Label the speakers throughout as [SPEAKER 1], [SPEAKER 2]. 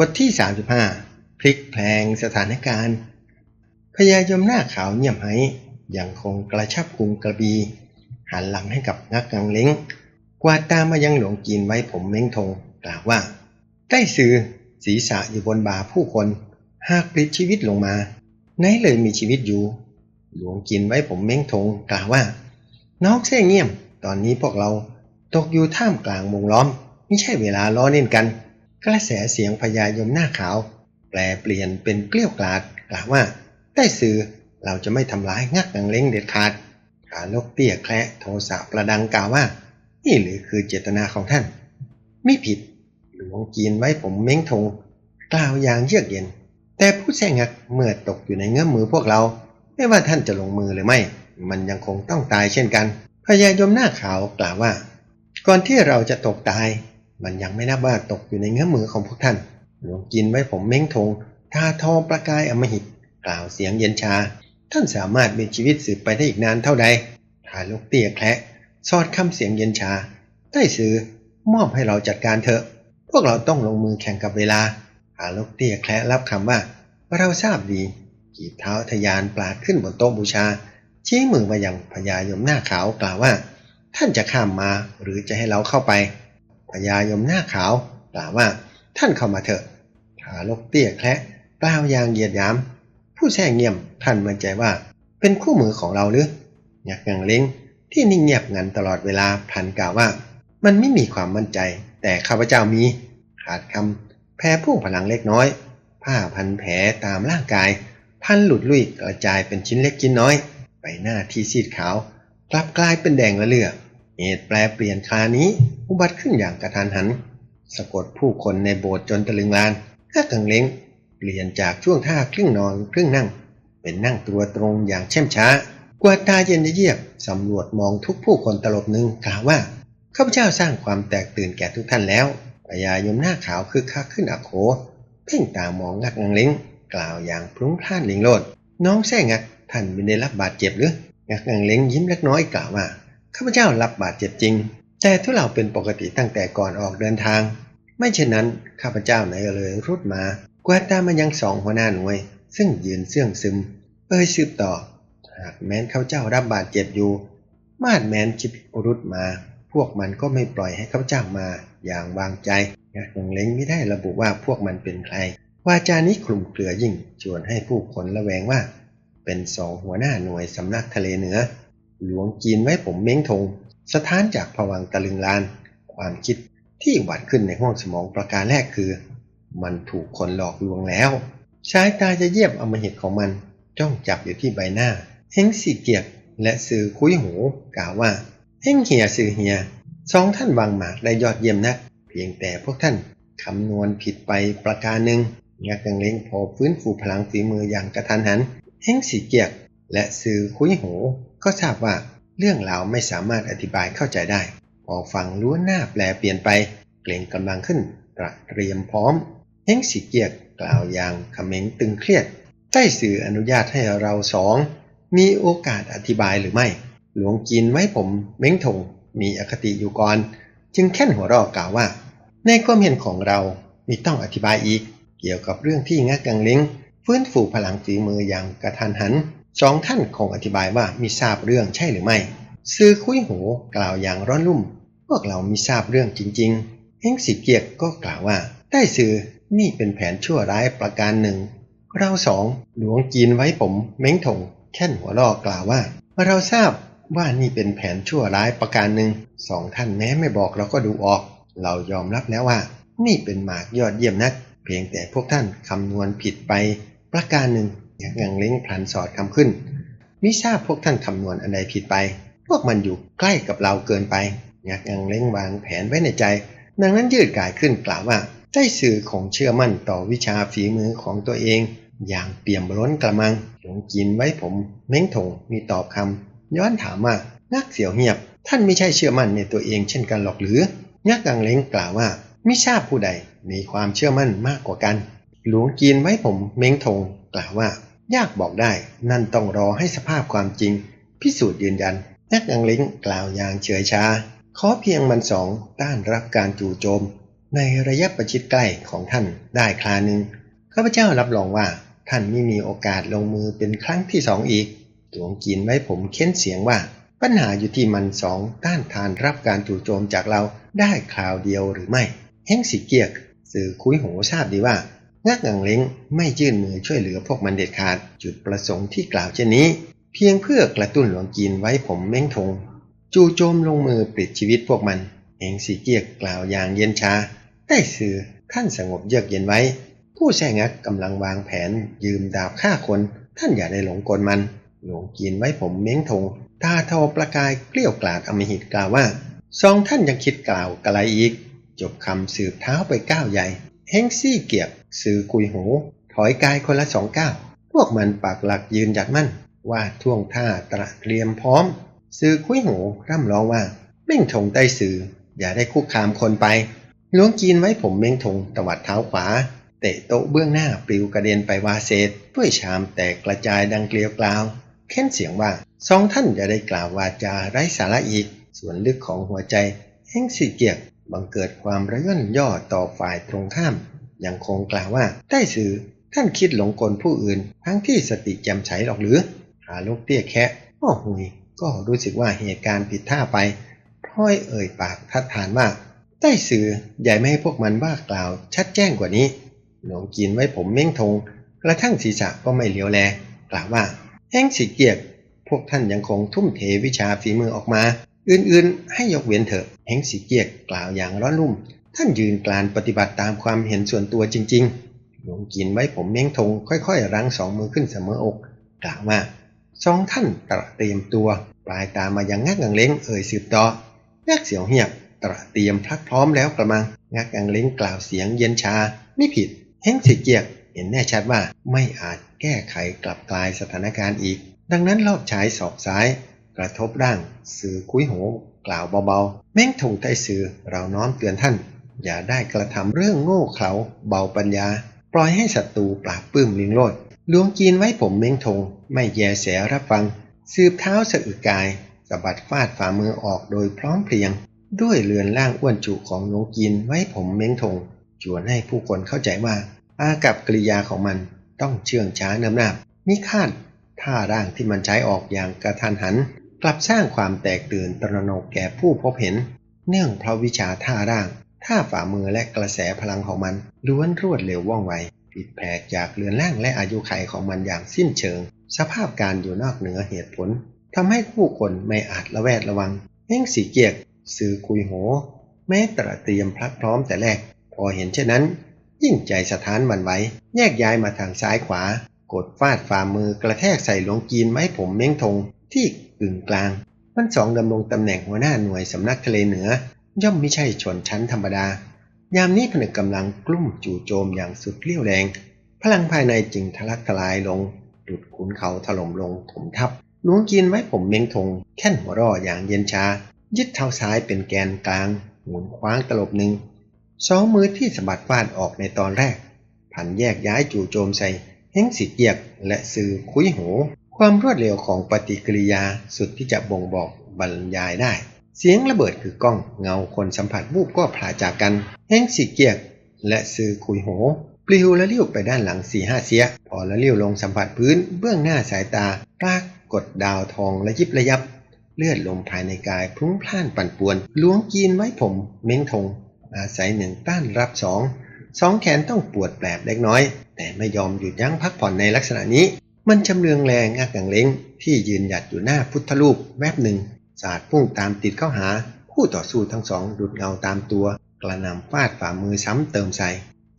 [SPEAKER 1] บทที่ 35 พลิกแพลงสถานการณ์พญายมหน้าขาวเงียบหายยังคงกระชับกรุงกระบี หันหลังให้กับนักกังเล้ง กวาดตามมายังหลวงจีนไว้ผมเม้งทงกล่าวว่า ใต้สื่อศีรษะอยู่บนบ่าผู้คน หากปลิดชีวิตลงมา ไหนเลยมีชีวิตอยู่ หลวงจีนไว้ผมเม้งทงกล่าวว่า น้องแท่เงียม ตอนนี้พวกเราตกอยู่ท่ามกลางวงล้อม ไม่ใช่เวลาล้อเล่นกัน กระแสเสียงพญายมหน้าขาว แปลเปลี่ยนเป็นเกลี้ยวกล่อดกล่าวว่าใต้สื่อเราจะไม่ทำร้ายงักนังเล้งเด็ดขาดขาลกเตี้ยแคละโทสะประดังกล่าวว่า นี่หรือคือเจตนาของท่าน ไม่ผิด หลวงจีนไว้ผมเม้งทง กล่าวอย่างเยือกเย็น แต่ผู้แซงงักเมื่อตกอยู่ในเงื้อมมือพวกเรา ไม่ว่าท่านจะลงมือหรือไม่ มันยังคงต้องตายเช่นกันพญายมหน้าขาวกล่าวว่า ก่อนที่เราจะตกตาย มันยังไม่นับว่าตกอยู่ในเงื้อมมือของพวกท่าน หลวงกินไว้ผมเม้งทงทาทองประกายอมหิตกล่าวเสียงเย็นชา ท่านสามารถมีชีวิตสืบไปได้อีกนานเท่าใดทาลูกเตี้ยแคละสอดคำเสียงเย็นชาใต้ซื้อมอบให้เราจัดการเถอะ พวกเราต้องลงมือแข่งกับเวลาทาลูกเตี้ยแคละรับคำว่าเราทราบดีกีบเท้าทะยานปลาดขึ้นบนโต๊ะบูชา ชี้มือมายังพญายมหน้าขาวกล่าวว่า ท่านจะข้ามมาหรือจะให้เราเข้าไป พญายมหน้าขาวกล่าวว่าท่านเข้ามาเถอะขาลกเตี้ยแคละกล่าวอย่างเหยียดยาม ผู้แช่เงียมท่านมั่นใจว่าเป็นคู่มือของเราหรือยักษ์งังเล้งที่นิ่งเงียบงันตลอดเวลาพันกล่าวว่า มันไม่มีความมั่นใจ แต่ข้าพเจ้ามี ขาดคำแพ้ผู้พลังเล็กน้อย ผ้าพันแผลตามร่างกายพันหลุดลุ่ยกระจายเป็นชิ้นเล็กชิ้นน้อยไปหน้าที่ซีดขาวกลับกลายเป็นแดงละเลือ เหตุแปลเปลี่ยนคานี้อุบัติขึ้นอย่างกระทันหัน สะกดผู้คนในโบสถ์จนตะลึงลานข้ากังเล้งเปลี่ยนจากช่วงท่าครึ่งนอนครึ่งนั่ง เป็นนั่งตัวตรงอย่างเช่มช้ากวาดตาเย็นเยียบสำรวจมองทุกผู้คนตลบหนึ่งกล่าวว่าข้าพเจ้าสร้างความแตกตื่นแก่ทุกท่านแล้วพญายมหน้าขาวคือคักขึ้นอโขเพ่งตามองงักงังเล้งกล่าวอย่างพลุ้งพล่านลิงโลด น้องแซ่งักท่านไม่ได้รับบาดเจ็บหรืองักงังเล้งยิ้มเล็กน้อยกล่าวว่า ข้าพเจ้ารับบาดเจ็บจริง แต่ทุเราเป็นปกติตั้งแต่ก่อนออกเดินทาง ไม่เช่นนั้นข้าพเจ้าไหนเลยรุดมากวาดตามายังสองหัวหน้าหน่วย ซึ่งยืนเสื่องซึม เอ่ยสืบต่อ หากแม้นข้าพเจ้ารับบาดเจ็บอยู่ มาดแม้นจิบรุดมา พวกมันก็ไม่ปล่อยให้ข้าพเจ้ามาอย่างวางใจงักงังเล้งไม่ได้ระบุว่าพวกมันเป็นใครวาจานี้คลุมเครือยิ่งชวนให้ผู้คนระแวงว่า เป็นสองหัวหน้าหน่วยสำนักทะเลเหนือ หลวงจีนไว้ผมเม้งทงสถานจากผวังตะลึงลาน ความคิดที่หวัดขึ้นในห้องสมองประการแรกคือ มันถูกคนหลอกลวงแล้วสายตาจะเยียบอมหิตของมัน จ้องจับอยู่ที่ใบหน้าเฮงสีเกียกและสื่อคุยหูกล่าวว่าเฮงเหียสื่อเหียสองท่านวางหมากได้ยอดเยี่ยมนัก เพียงแต่พวกท่านคำนวณผิดไปประการหนึ่งงักกังเล้งพอฟื้นฟูพลังฝีมืออย่างกระทันหันเฮงสีเกียกและสื่อคุยหู ก็ทราบว่าเรื่องราวไม่สามารถอธิบายเข้าใจได้ พอฟังล้วนหน้าแปลเปลี่ยนไป เกรงกำลังขึ้นตระเตรียมพร้อม เฮงสีเกียกกล่าวอย่างเขม็งตึงเครียด ใต้สื่ออนุญาตให้เราสอง มีโอกาสอธิบายหรือไม่ หลวงจีนไว้ผมเม้งทงมีอคติอยู่ก่อน จึงแค่นหัวเราะกล่าวว่า ในความเห็นของเรามีต้องอธิบายอีก เกี่ยวกับเรื่องที่งักกังเล้งฟื้นฟูพลังฝีมืออย่างกระทันหัน สองท่านคงอธิบายว่ามีทราบเรื่องใช่หรือไม่ซื้อคุยหูกล่าวอย่างร้อนรุ่ม พวกเรามีทราบเรื่องจริง ๆ เฮงสีเกียกก็กล่าวว่าได้ซื้อนี่เป็นแผนชั่วร้ายประการหนึ่ง เราสองหลวงจีนไว้ผมเม้งถงแค่นหัวลอกกล่าวว่า เราทราบว่านี่เป็นแผนชั่วร้ายประการหนึ่งสองท่านแม้ไม่บอกเราก็ดูออก เรายอมรับแล้วว่า นี่เป็นหมากยอดเยี่ยมนัก เพียงแต่พวกท่านคำนวณผิดไปประการหนึ่ง ย่างยังเล้งพลันสอดคำขึ้น มิทราบพวกท่านคำนวณอันใดผิดไป พวกมันอยู่ใกล้กับเราเกินไปยักยังเล้งวางแผนไว้ในใจ ดังนั้นยืดกายขึ้นกล่าวว่าได้สื่อของเชื่อมั่นต่อวิชาฝีมือของตัวเอง อย่างเปี่ยมล้นกระมังหลวงกินไว้ผมเม้งถงมีตอบคำย้อนถามว่านักเสียวเงียบ ท่านไม่ใช่เชื่อมั่นในตัวเองเช่นกันหรอกหรือยักษ์กังเล้งกล่าวว่าไม่ทราบผู้ใดมีความเชื่อมั่นมากกว่ากัน หลวงจีนไว้ผมเม้งทงกล่าวว่า ยากบอกได้ นั่นต้องรอให้สภาพความจริง พิสูจน์ยืนยัน นักกังเล้งกล่าวอย่างเฉยชา ขอเพียงมันสองต้านรับการจู่โจม ในระยะประชิดใกล้ของท่านได้คราหนึ่งข้าพเจ้ารับรองว่า ท่านไม่มีโอกาสลงมือเป็นครั้งที่สองอีกหลวงกินไว้ผมเค้นเสียงว่า ปัญหาอยู่ที่มันสองต้านทานรับการจู่โจมจากเราได้คราวเดียวหรือไม่เฮงสีเกียกสื่อคุยโหทราบดีว่า งักงังเล้งไม่ยื่นมือช่วยเหลือพวกมันเด็ดขาดจุดประสงค์ที่กล่าวเช่นนี้ เพียงเพื่อกระตุ้นหลวงกินไว้ผมเม้งทง จู่โจมลงมือปลิดชีวิตพวกมัน เองสีเกียกกล่าวอย่างเย็นชา ได้สื่อท่านสงบเยือกเย็นไว้ ผู้แช่งักกำลังวางแผนยืมดาบฆ่าคน ท่านอย่าได้หลงกลมัน หลวงกินไว้ผมเม้งทงตาทอประกายเกลี้ยวกล่อมอมหิตกล่าวว่าสองท่านยังคิดกล่าวกะไรอีก จบคำสืบเท้าไปก้าวใหญ่ เฮงซี่เกียบสื่อคุยหูถอยกายคนละสองก้าวพวกมันปากหลักยืนหยัดมั่น ว่าท่วงท่าตระเตรียมพร้อมสื่อคุยหูร่ำร้องว่าเม่งทงใต้สื่ออย่าได้คุกคามคนไปหลวงจีนไว้ผมเม้งทงตวัดเท้าขวา เตะโต๊ะเบื้องหน้าปลิวกระเด็นไปวาเศษด้วยชามแตกกระจายดังเกลียวกล่าวเค้นเสียงว่าสองท่านอย่าได้กล่าววาจาไร้สาระอีก ส่วนลึกของหัวใจเฮงสีเกียก บังเกิดความระย่นย่อต่อฝ่ายตรงข้าม ยังคงกล่าวว่า ใต้สื่อท่านคิดหลงกลผู้อื่น ทั้งที่สติแจ่มใสหรอกหรือหาลูกเตี้ยแคะพ่อหุยก็รู้สึกว่าเหตุการณ์ผิดท่าไปพร้อยเอ่ยปากทัดทานว่าใต้สื่อใหญ่ไม่ให้พวกมันว่ากล่าวชัดแจ้งกว่านี้หลวงกินไว้ผมเม้งทงกระทั่งศีรษะก็ไม่เลียวแล กล่าวว่าแห้งสีเกียกพวกท่านยังคงทุ่มเทวิชาฝีมือออกมา อื่นๆ ให้ยกเว้นเถอะแห้งสีเกียกกล่าวอย่างร้อนรุ่ม ท่านยืนกลานปฏิบัติตามความเห็นส่วนตัวจริงๆหลวงกินไว้ผมเม้งทงค่อยๆรั้งสองมือขึ้นเสมออก กล่าวว่าสองท่านตระเตรียมตัว ปลายตามายังงักงังเล้งเอ่ยสืบต่องักเสียวเหียบตระเตรียมพลักพร้อมแล้วกระมัง งักกังเล้งกล่าวเสียงเย็นชาไม่ผิดเฮงสีเกียกเห็นแน่ชัดว่าไม่อาจแก้ไขกลับกลายสถานการณ์อีก ดังนั้นรอบฉายสอบซ้าย กระทบร่าง สื่อคุยโหกล่าวเบาๆ แม่งทงใต้สื่อเราน้อมเตือนท่าน อย่าได้กระทำเรื่องโง่เขลาเบาปัญญา ปล่อยให้ศัตรูปราบปื้มลิงโลดลวงจีนไว้ผมเม้งทง ไม่แยแสรับฟัง สืบเท้าสะอึกกายสะบัดฟาดฝ่ามือออกโดยพร้อมเพรียง ด้วยเรือนร่างอ้วนจุของหลวงกินไว้ผมเม้งทงชวนให้ผู้คนเข้าใจว่า อากับกริยาของมันต้องเชื่องช้าเนิมนาบมิคาดท่าร่างที่มันใช้ออกอย่างกระทันหัน กลับสร้างความแตกตื่นตระหนกแก่ผู้พบเห็น เนื่องเพราะวิชาท่าร่าง ท่าฝ่ามือและกระแสพลังของมันล้วนรวดเร็วว่องไวผิดแผกจากเรือนร่างและอายุขัยของมันอย่างสิ้นเชิง สภาพการอยู่นอกเหนือเหตุผลทำให้ผู้คนไม่อาจระแวดระวังเฮ่งสีเกียกสื่อคุยโห แม้ตระเตรียมพลักพร้อมแต่แรก พอเห็นเช่นนั้น ยิ่งใจสถานมันไว้แยกย้ายมาทางซ้ายขวา กดฟาดฝ่ามือกระแทกใส่หลวงกีนไม้ผมเม้งทง ที่กึ่งกลางมันสองดำรงตำแหน่งหัวหน้าหน่วยสำนักทะเลเหนือ ย่อมไม่ใช่ชนชั้นธรรมดา ยามนี้ผนึกกำลังกลุ่มจู่โจมอย่างสุดเลี้ยวแรง พลังภายในจึงทะลักทลายลงดุดขุนเขาถล่มลงถมทับหลวงกินไม้ผมเมงทง แค่นหัวรออย่างเย็นชา ยึดเท้าซ้ายเป็นแกนกลาง หมุนคว้างตลบหนึ่งสองมือที่สะบัดฟาดออกในตอนแรก ผันแยกย้ายจู่โจมใส่เฮงสิเกียกและสื่อคุยหู ความรวดเร็วของปฏิกิริยาสุดที่จะบ่งบอกบรรยายได้ เสียงระเบิดคือกล้องเงาคนสัมผัสวูบก็ผลาจากกันเฮงสิเกียก และสื่อคุยหูปลิวและเลี้ยวไปด้านหลังสี่ห้าเสียพอและเลี้ยวลงสัมผัสพื้น เบื้องหน้าสายตาปรากดดาวทองและยิบระยับ เลือดลมภายในกายพลุ้งพล่านปั่นป่วนล้วงกีนไว้ผม เม้งทง อาศัยหนึ่งต้านรับสองสองแขนต้องปวดแปลบเล็กน้อย แต่ไม่ยอมหยุดยั้งพักผ่อนในลักษณะนี้ มันชำเลืองแรงอักกังเล้งที่ยืนหยัดอยู่หน้าพุทธรูปแวบหนึ่ง สาดพุ่งตามติดเข้าหา คู่ต่อสู้ทั้งสองดุดเงาตามตัว กระนำฟาดฝ่ามือซ้ำเติมใส่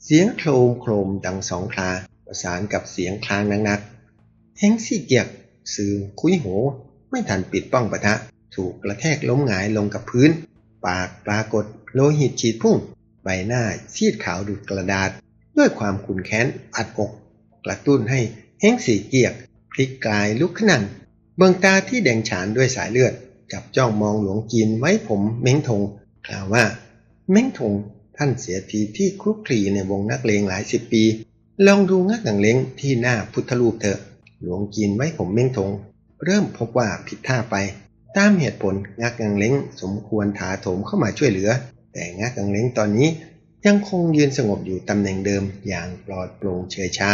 [SPEAKER 1] เสียงโครมโครมดังสองคลาประสานกับเสียงคลางนักๆเฮงซี่เกียกซือคุยโห ไม่ทันปิดป้องปะทะ ถูกกระแทกล้มหงายลงกับพื้น ปากปรากฏโลหิตฉีดพุ่ง ใบหน้าซีดขาวดุดกระดาษ ด้วยความขุนแค้นอัดอก กระตุ้นให้ เฮงสีเกียกพลิกกายลุกขึ้นนั่งเบิงตาที่แดงฉานด้วยสายเลือด จับจ้องมองหลวงจีนไว้ผมเม้งทงกล่าวว่า เม้งทงท่านเสียทีที่คลุกคลีในวงนักเลงหลายสิบปี ลองดูงักหนังเล้งที่หน้าพุทธรูปเถอะ หลวงจีนไว้ผมเม้งทง เริ่มพบว่าผิดท่าไป ตามเหตุผลงักกังเล้งสมควรถาโถมเข้ามาช่วยเหลือ แต่งักกังเล้งตอนนี้ยังคงยืนสงบอยู่ตำแหน่งเดิมอย่างปลอดโปร่งเฉยชา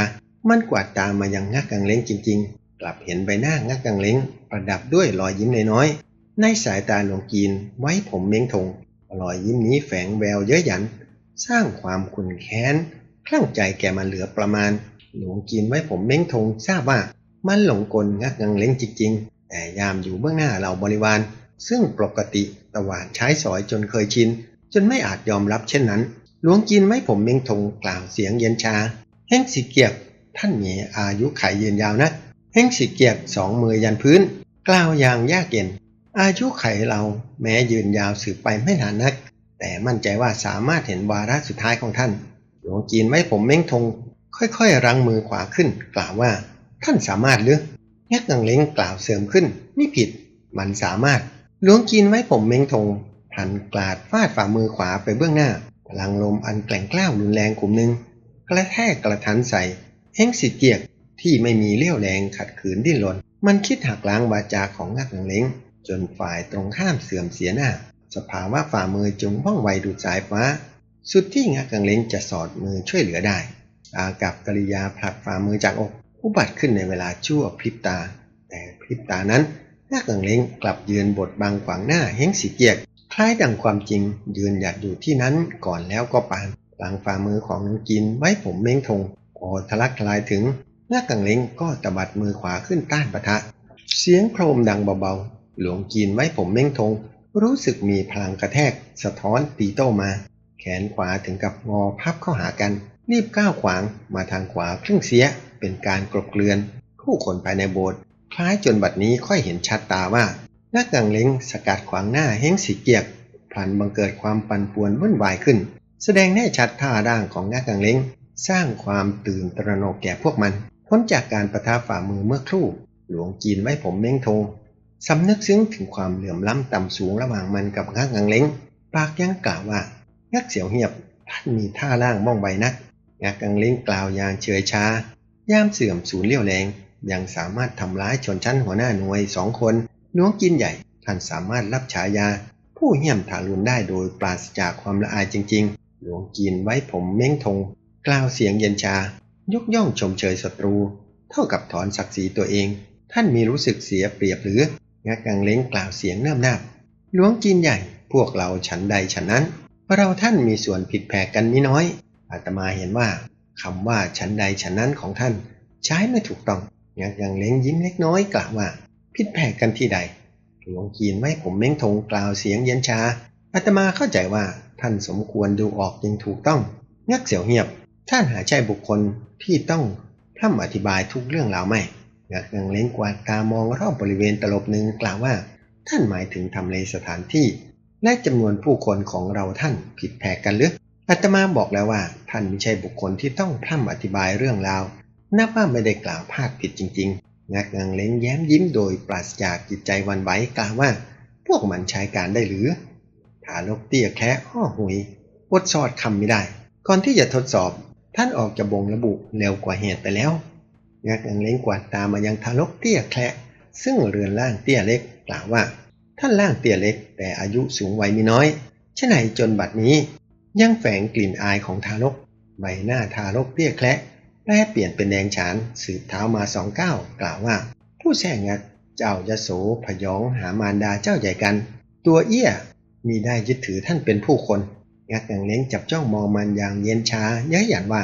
[SPEAKER 1] มันกวาดตามมายังงักกังเล้งจริง ๆ กลับเห็นใบหน้างักกังเล้ง ประดับด้วยรอยยิ้มน้อยๆในสายตาหลวงกีนไว้ผมเม้งทงรอยยิ้มนี้แฝงแววเย้ยหยัน สร้างความขุ่นแค้นคลั่งใจแกมันเหลือประมาณ หลวงกีนไว้ผมเม้งทงทราบว่ามันหลงกลงักกังเล้งจริง ๆ แต่ยามอยู่เบื้องหน้าเราบริวาร ซึ่งปกติตวาดใช้สอยจนเคยชิน จนไม่อาจยอมรับเช่นนั้น หลวงจีนไว้ผมเมงทงกล่าวเสียงเย็นชาเฮงสิเกียก ท่านมีอายุขัยยืนยาวนะเฮงสิเกียกสองมือยันพื้น กล่าวอย่างยากเย็น อายุไขเราแม้ยืนยาวสืบไปไม่นานนัก แต่มั่นใจว่าสามารถเห็นวาระสุดท้ายของท่าน หลวงจีนไว้ผมเม้งทง ค่อยๆ รั้งมือขวาขึ้น กล่าวว่า ท่านสามารถหรือแยกกังเล้งกล่าวเสริมขึ้น ไม่ผิด มันสามารถ หลวงจีนไว้ผมเม้งทงพันกลาดฟาดฝ่ามือขวาไปเบื้องหน้าพลังลมอันแกล่งกล้าวรุนแรงกลุ่มหนึ่งกระแทกกระทันใส่ เฮงสิเกียกที่ไม่มีเลี้ยวแรงขัดขืนดิ้นรน มันคิดหักล้างวาจาของงักหนังเล้ง จนฝ่ายตรงข้ามเสื่อมเสียหน้า สภาวะฝ่ามือจงว่องไวดูดสายฟ้า สุดที่งักกังเล้งจะสอดมือช่วยเหลือได้ อากับกริยาผลักฝ่ามือจากอก อุบัติขึ้นในเวลาชั่วพริบตา แต่พริบตานั้นงักกังเล้งกลับยืนบทบังขวางหน้าเฮงสิเกียกคล้ายดังความจริง ยืนหยัดอยู่ที่นั้นก่อนแล้วก็ปานหลังฝ่ามือของนางกินไว้ผมเม้งทง อทะลักทลายถึงงักกังเล้งก็ตบัดมือขวาขึ้นต้านปะทะ เสียงโครมดังเบาๆ หลวงจีนไว้ผมเม้งทง รู้สึกมีพลังกระแทก สะท้อนตีโต้มา แขนขวาถึงกับงอพับเข้าหากันรีบก้าวขวางมาทางขวาครึ่งเสียเป็นการกลบเกลื่อน ผู้คนภายในโบสถ์คล้ายจนบัดนี้ค่อยเห็นชัดตาว่านักกังเล้งสกัดขวางหน้าเฮงสีเกียกพลันบังเกิดความปั่นป่วนวุ่นวายขึ้น แสดงแน่ชัดท่าด่างของนักกังเล้ง สร้างความตื่นตระหนกแก่พวกมัน พ้นจากการประทาฝ่ามือเมื่อครู่ หลวงจีนไว้ผมเม้งทงสำนึกซึ้งถึงความเหลื่อมล้ำต่ำสูงระหว่างมันกับงักงังเล้ง ปากยังกล่าวว่างักเสียวเหียบท่านมีท่าล่างม่องใบนักงักงังเล้งกล่าวอย่างเฉยชาย่ามเสื่อมสูญเลี่ยวแรง ยังสามารถทำร้ายชนชั้นหัวหน้าหน่วยสองคนหลวงกินใหญ่ท่านสามารถรับฉายา ผู้เหี้ยมทารุณได้โดยปราศจากความละอายจริง ๆ หลวงกินไว้ผมเม้งทง กล่าวเสียงเย็นชา ยกย่องชมเชยศัตรู เท่ากับถอนศักดิ์ศรีตัวเอง ท่านมีรู้สึกเสียเปรียบหรือ งักกังเล้งกล่าวเสียงเนิ่มนาบหลวงกินใหญ่ พวกเราฉันใดฉันนั้น เราท่านมีส่วนผิดแผกกันมิน้อย อาตมาเห็นว่าคำว่าฉันใดฉันนั้นของท่าน ใช้ไม่ถูกต้อง งักกังเล้งยิ้มเล็กน้อยกล่าวว่า ผิดแผกกันที่ใด หลวงกีนไว้ผมเม้งทงกล่าวเสียงเย็นชาอาตมาเข้าใจว่าท่านสมควรดูออกยังถูกต้อง งักเสียวเงียบ ท่านหาใช่บุคคลที่ต้องพร่ำอธิบายทุกเรื่องราวไม่งักยังเล้งกวาดตามองรอบบริเวณตลบหนึ่งกล่าวว่า ท่านหมายถึงทำเลสถานที่ และจำนวนผู้คนของเราท่านผิดแผกกันหรืออาตมาบอกแล้วว่า ท่านไม่ใช่บุคคลที่ต้องพร่ำอธิบายเรื่องราว นับว่าไม่ได้กล่าวพลาดผิดจริงๆงักยังเล้งแย้มยิ้มโดยปราศจากจิตใจวันไหวกล่าวว่า พวกมันใช้การได้หรือทารกเตี้ยแค่อ้อหุยอดสอดคำไม่ได้ ก่อนที่จะทดสอบ ท่านออกจะบ่งระบุเร็วกว่าเหตุไปแล้วงักยังเลงกวาดตามายังทารกเตี้ยแคละซึ่งเรือนร่างเตี้ยเล็กกล่าวว่า ท่านร่างเตี้ยเล็ก แต่อายุสูงวัยมีน้อยฉะไหนจนบัดนี้ ยังแฝงกลิ่นอายของทารก ใบหน้าทารกเตี้ยแคละแปรเปลี่ยนเป็นแดงฉานสืบเท้ามาสองก้าวกล่าวว่า ผู้แช่งักเจ้ายโสพยองหามารดาเจ้าใหญ่กัน ตัวเอี้ยมีได้ยึดถือท่านเป็นผู้คน งักยังเล้งจับจ้องมองมันอย่างเย็นชาเย้ยหยันว่า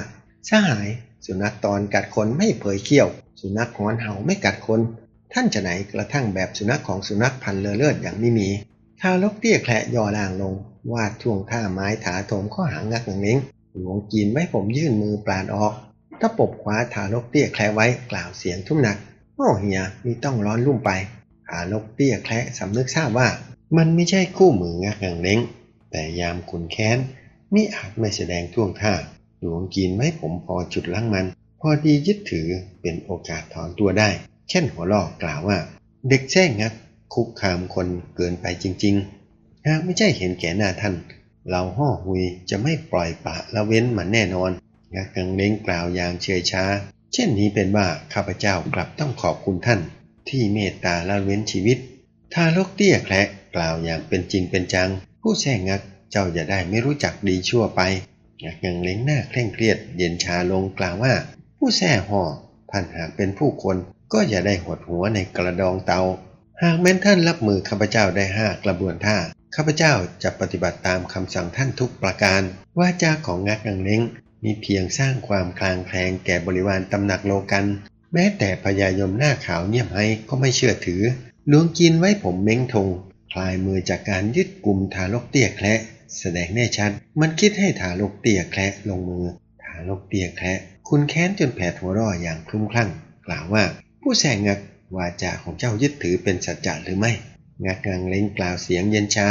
[SPEAKER 1] สหาย สุนัขตอนกัดคนไม่เผยเขี้ยว สุนัขหอนเห่าไม่กัดคน ท่านจะไหนกระทั่งแบบสุนัขของสุนัขพันเลอเลิศอย่างไม่มีทารกเตี้ยแคละย่อล่างลง วาดท่วงท่าไม้ถาโถมข้อหางักอย่างเล้งหลวงจีนไว้ผมยื่นมือปราดออกตะปบคว้าทารกเตี้ยแคละไว้กล่าวเสียงทุ่มหนักโอ้เฮียมีต้องร้อนลุ่มไปทารกเตี้ยแคละสำนึกทราบว่า มันไม่ใช่คู่มืองักอย่างเล้ง แต่ยามขุนแค้นมิอาจไม่แสดงท่วงท่าหลวงกินไว้ผมพอจุดล้างมัน พอดียึดถือเป็นโอกาสถอนตัวได้ เช่นหัวลอกกล่าวว่า เด็กแช่งงักคุกคามคนเกินไปจริงๆหากไม่ใช่เห็นแก่หน้าท่าน เราห่อหุยจะไม่ปล่อยปะละเว้นมันแน่นอนงักกังเล้งกล่าวอย่างเฉยช้า เช่นนี้เป็นว่าข้าพเจ้ากลับต้องขอบคุณท่าน ที่เมตตาละเว้นชีวิตทารกเตี้ยแคละกล่าวอย่างเป็นจริงเป็นจัง ผู้แช่งงักเจ้าอย่าได้ไม่รู้จักดีชั่วไปงักงังเล้งหน้าเคร่งเครียด เย็นชาลงกล่าวว่า ผู้แส่ห่อท่านหากเป็นผู้คนก็อย่าได้หดหัวในกระดองเตา หากแม้นท่านรับมือข้าพเจ้าได้ห้ากระบวนท่าข้าพเจ้าจะปฏิบัติตามคำสั่งท่านทุกประการว่าจ้าของงักงังเล้งมีเพียงสร้างความคลางแคลงแก่บริวารตำหนักโลกัน แม้แต่พญายมหน้าขาวเงียบให้ก็ไม่เชื่อถือลวงกินไว้ผมเม้งทง คลายมือจากการยึดกลุ่มทารกเตี้ยแคละแสดงแน่ชัด มันคิดให้ทารกเตี้ยแคละลงมือ ทารกเตี้ยแคละคุณแค้นจนแผดหัวร่ออย่างคลุ้มคลั่ง กล่าวว่า ผู้แสงงักวาจาของเจ้ายึดถือเป็นสัจจะหรือไม่ งักงังเล้งกล่าวเสียงเย็นชา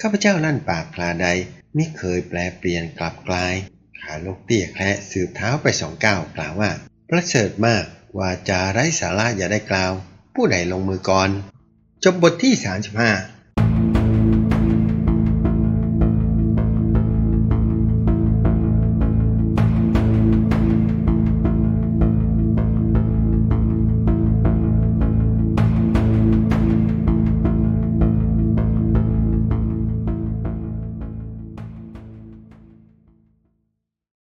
[SPEAKER 1] ข้าพเจ้าลั่นปากคลาใดไม่เคยแปลเปลี่ยนกลับกลายทารกเตี้ยแคละสืบเท้าไปสองก้าวกล่าวว่า ประเสริฐมากวาจาไร้สาระอย่าได้กล่าว ผู้ใดลงมือก่อน จบบทที่ 35